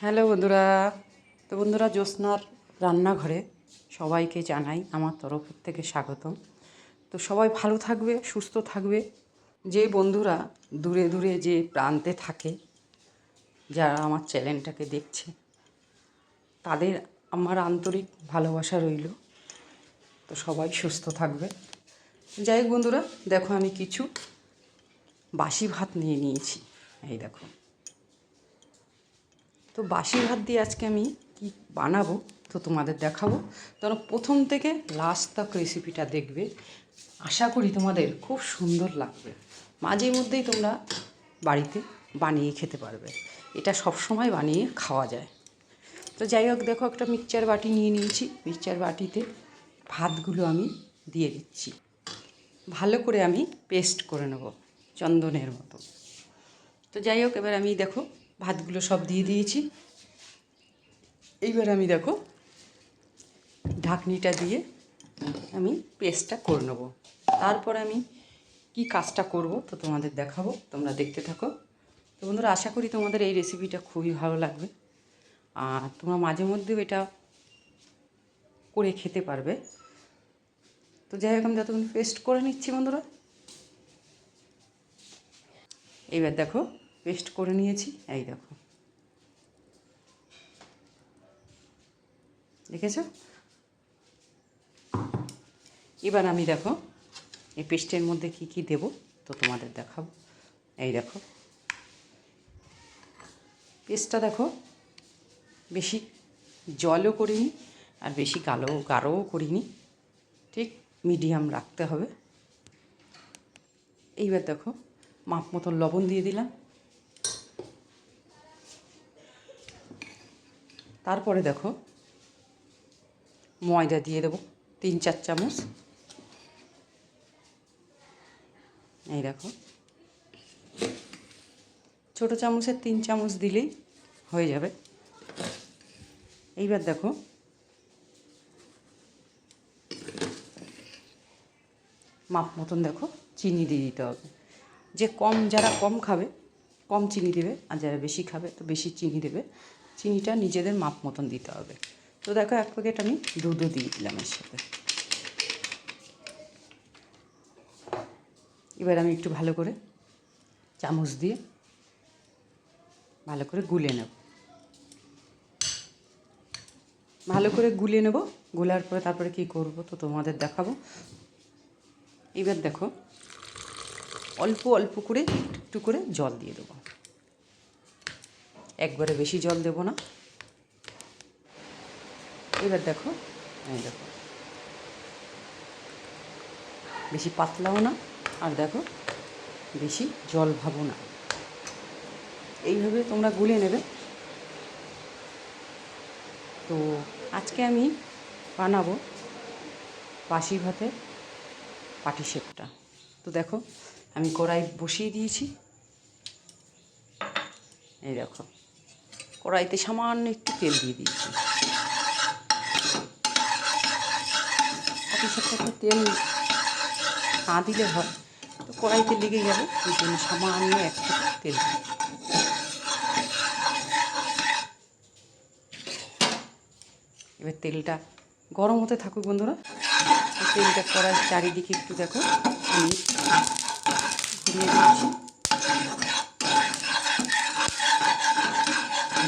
Hello বন্ধুরা। তো বন্ধুরা, জ্যোৎস্নার রান্নাঘরে সবাইকে জানাই আমার তরফ থেকে স্বাগতম। তো সবাই ভালো থাকবে, সুস্থ থাকবে। যে বন্ধুরা দূরে দূরে যে প্রান্তে থাকে, যারা আমার চ্যানেলটাকে দেখছে, তাদের আমার আন্তরিক ভালোবাসা রইল। তো সবাই সুস্থ থাকবে। যাই হোক বন্ধুরা, দেখো আমি কিছু বাসি ভাত নিয়ে নিয়েছি। এই দেখো। তো বাসি ভাত দিয়ে আজকে আমি কি বানাবো তো তোমাদের দেখাবো। তোমরা প্রথম থেকে লাস্ট তক রেসিপিটা দেখবে। আশা করি তোমাদের খুব সুন্দর লাগবে। মাঝে মধ্যেই তোমরা বাড়িতে বানিয়ে খেতে পারবে। এটা সব সময় বানিয়ে খাওয়া যায়। তো যাই হোক, দেখো একটা মিক্সচার বাটি নিয়ে নিয়েছি। মিক্সচার বাটিতে ভাতগুলো আমি দিয়ে দিচ্ছি। ভালো করে আমি পেস্ট করে নেব চন্দনের মতো। তো যাই হোক, এবার আমি দেখো ভাতগুলো সব দিয়ে দিয়েছি। এইবার আমি দেখো, ঢাকনিটা দিয়ে আমি পেস্টটা করে নেব। তারপর আমি কি কাজটা করব তো তোমাদের দেখাবো, তোমরা দেখতে থাকো। তো বন্ধুরা, আশা করি তোমাদের এই রেসিপিটা খুবই ভালো লাগবে। আর তোমরা মাঝে মধ্যেও এটা করে খেতে পারবে। তো যাই হোক, আমি যতক্ষণ পেস্ট করে নিচ্ছি বন্ধুরা। এইবার দেখো পেস্ট করে নিয়েছি। এই দেখো। দেখেছ? এবার আমি দেখো, এই পেস্টের মধ্যে কি কি দেব তো তোমাদের দেখাবো। এই দেখো। পেস্টটা দেখো, বেশি জলও করিনি আর বেশি গাঢ় গাঢ়ও করিনি। ঠিক মিডিয়াম রাখতে হবে। এইবার দেখো, মাপ মতন লবণ দিয়ে দিলাম। তারপরে দেখো ময়দা দিয়ে দেবো তিন চার চামচ। এই দেখো। ছোটো চামচের তিন চামচ দিলেই হয়ে যাবে। এইবার দেখো। মাপ মতন দেখো, চিনি দিয়ে দিতে হবে। যে কম, যারা কম খাবে, কম চিনি দেবে, আর যারা বেশি খাবে, তো বেশি চিনি দেবে। চিনিটা নিজেদের মাপ মতন দিতে হবে। তো দেখো এক প্যাকেট আমি দুধও দিয়ে দিলাম এর সাথে এবার আমি একটু ভালো করে চামচ দিয়ে ভালো করে গুলে নেব। ভালো করে গুলে নেব, গুলার পরে তারপরে কি করব তো তোমাদের দেখাবো। এবার দেখো, অল্প অল্প করে একটু করে জল দিয়ে দেবো। একবারে বেশি জল দেবো না। এবার দেখো, এই দেখো। বেশি পাতলাও না, আর দেখো, বেশি জল ভাবো না। এইভাবে তোমরা গুলে নেবে। তো আজকে আমি বানাবো বাসি ভাতের পাটি সেপটা তো দেখো, আমি কড়াই বসিয়ে দিয়েছি। এই দেখো। কড়াইতে সামান্য একটু তেল দিয়ে দিয়েছি। তেল না দিলে হয়, তো কড়াইতে লেগে যাবে এই জন্য সামান্য একটু তেল এবার তেলটা গরম হতে থাকুক বন্ধুরা তেলটা কড়াই চারিদিকে একটু দেখো, আমি ঘুরিয়ে দিচ্ছি।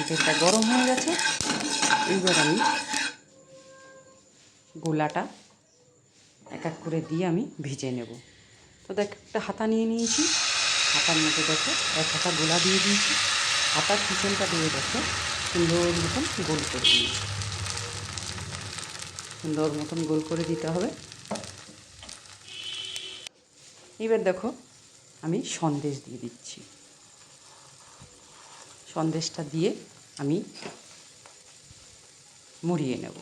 তেলটা গরম হয়ে গেছে। এইবার আমি গোলাটা এক এক করে দিয়ে আমি ভিজে নেব। তো দেখ, একটা হাতা নিয়ে নিয়েছি। হাতার মধ্যে দেখো, এক হাতা গোলা দিয়ে দিয়েছি। হাতার পিছনটা দিয়ে দেখো, সুন্দর মতন গোল করে দিয়েছি। সুন্দর মতন গোল করে দিতে হবে। এবার দেখো, আমি সন্দেশ দিয়ে দিচ্ছি। সন্দেশটা দিয়ে আমি মুড়িয়ে নেব।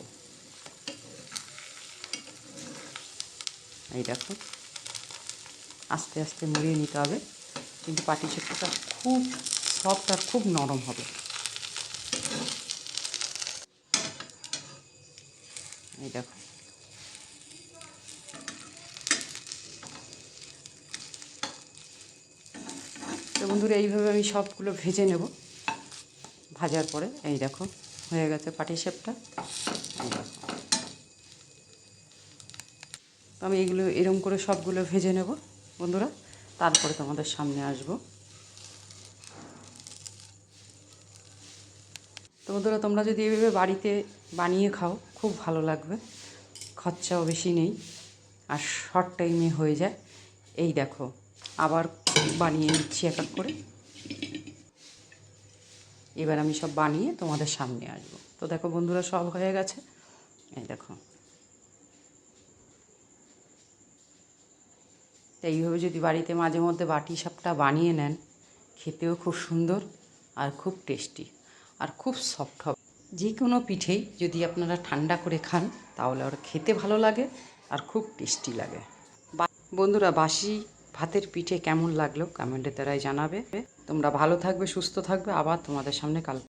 এই দেখো, আস্তে আস্তে মুড়িয়ে নিতে হবে, কিন্তু পাটি চট্টটা খুব সফট আর খুব নরম হবে। এই দেখো। তো বন্ধুরা, এইভাবে আমি সবগুলো ভেজে নেব। ভাজার পরে, এই দেখো, হয়ে গেছে পাটি সাপটা এই দেখো তো আমি এগুলো এরম করে সবগুলো ভেজে নেব, বন্ধুরা। তারপরে তোমাদের সামনে আসব। তো বন্ধুরা, তোমরা যদি এভাবে বাড়িতে বানিয়ে খাও, খুব ভালো লাগবে। খরচাও বেশি নেই, আর শর্ট টাইমে হয়ে যায়। এই দেখো, আবার বানিয়ে নিচ্ছি এক করে। এবার আমি সব বানিয়ে তোমাদের সামনে আসব। তো দেখো, বন্ধুরা, সব হয়ে গেছে। এই দেখো। এইভাবে যদি বাড়িতে মাঝে মধ্যে বাটি সাপটা বানিয়ে নেন, খেতেও খুব সুন্দর আর খুব টেস্টি আর খুব সফট হবে। যে কোনো পিঠেই যদি আপনারা ঠান্ডা করে খান, তাহলে ওর খেতে ভালো লাগে আর খুব টেস্টি লাগে। বন্ধুরা, বাসি ভাতের পিঠে কেমন লাগল কমেন্টের দ্বারাই জানাবে। তোমরা ভালো থাকবে সুস্থ থাকবে আবার তোমাদের সামনে কাল